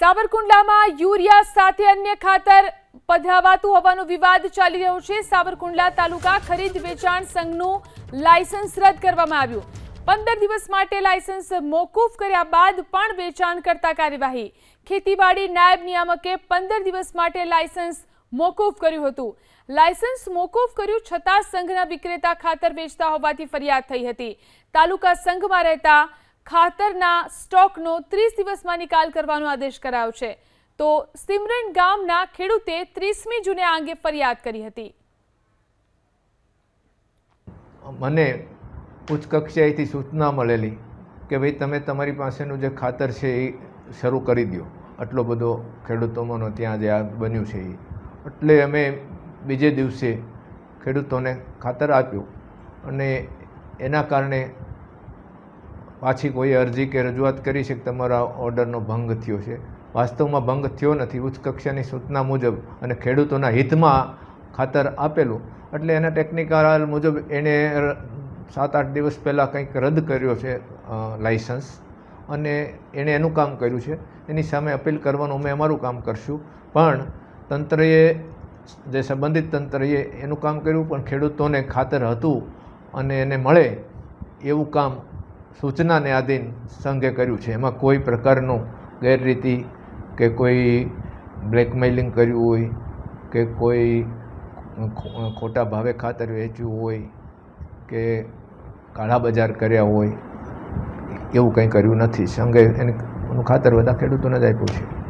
સાવરકુંડલામાં urea સાથે અન્ય ખાતર પધરાવાતું હોવાનો વિવાદ ચાલી રહ્યો છે. સાવરકુંડલા તાલુકા ખરીદ વેચાણ સંઘનું લાયસન્સ રદ કરવામાં આવ્યું. પંદર દિવસ માટે લાયસન્સ મોકૂફ કર્યા બાદ પણ વેચાણ કરતા કાર્યવાહી. ખેતીવાડી નાયબ નિયામકે પંદર દિવસ માટે લાયસન્સ મોકૂફ કર્યું હતું. લાયસન્સ મોકૂફ કર્યું છતાં સંઘના વિક્રેતા ખાતર વેચતા હોવાથી ફરિયાદ થઈ હતી. તાલુકા સંઘમાં રહેતા ખાતરના સ્ટોકનો ત્રીસ દિવસમાં નિકાલ કરવાનો આદેશ કરાયો છે. તો સિમરન ગામના ખેડૂતે ત્રીસમી જૂને આ અંગે ફરિયાદ કરી હતી. મને ઉચ્ચ કક્ષાએથી સૂચના મળેલી કે ભાઈ તમે તમારી પાસેનું જે ખાતર છે એ શરૂ કરી દો આટલો બધો ખેડૂતોમાંનો ત્યાં જે આ બન્યું છે એ. એટલે અમે બીજે દિવસે ખેડૂતોને ખાતર આપ્યું અને એના કારણે પાછી કોઈ અરજી કે રજૂઆત કરી છે કે તમારા ઓર્ડરનો ભંગ થયો છે? વાસ્તવમાં ભંગ થયો નથી. ઉચ્ચ કક્ષાની સૂચના મુજબ અને ખેડૂતોના હિતમાં ખાતર આપેલું. એટલે એના ટેકનિકલ મુજબ એણે સાત આઠ દિવસ પહેલાં કંઈક રદ કર્યો છે લાઇસન્સ અને એણે એનું કામ કર્યું છે. એની સામે અપીલ કરવાનું અમે અમારું કામ કરશું. પણ તંત્રએ, જે સંબંધિત તંત્રએ એનું કામ કર્યું, પણ ખેડૂતોને ખાતર હતું અને એને મળે એવું કામ સૂચનાને આધીન સંઘે કર્યું છે. એમાં કોઈ પ્રકારનું ગેરરીતિ કે કોઈ બ્લેકમેલિંગ કર્યું હોય કે કોઈ ખોટા ભાવે ખાતર વેચ્યું હોય કે કાળા બજાર કર્યા હોય, એવું કંઈ કર્યું નથી. સંઘે એને ખાતર બધા ખેડૂતોને જ આપ્યું છે.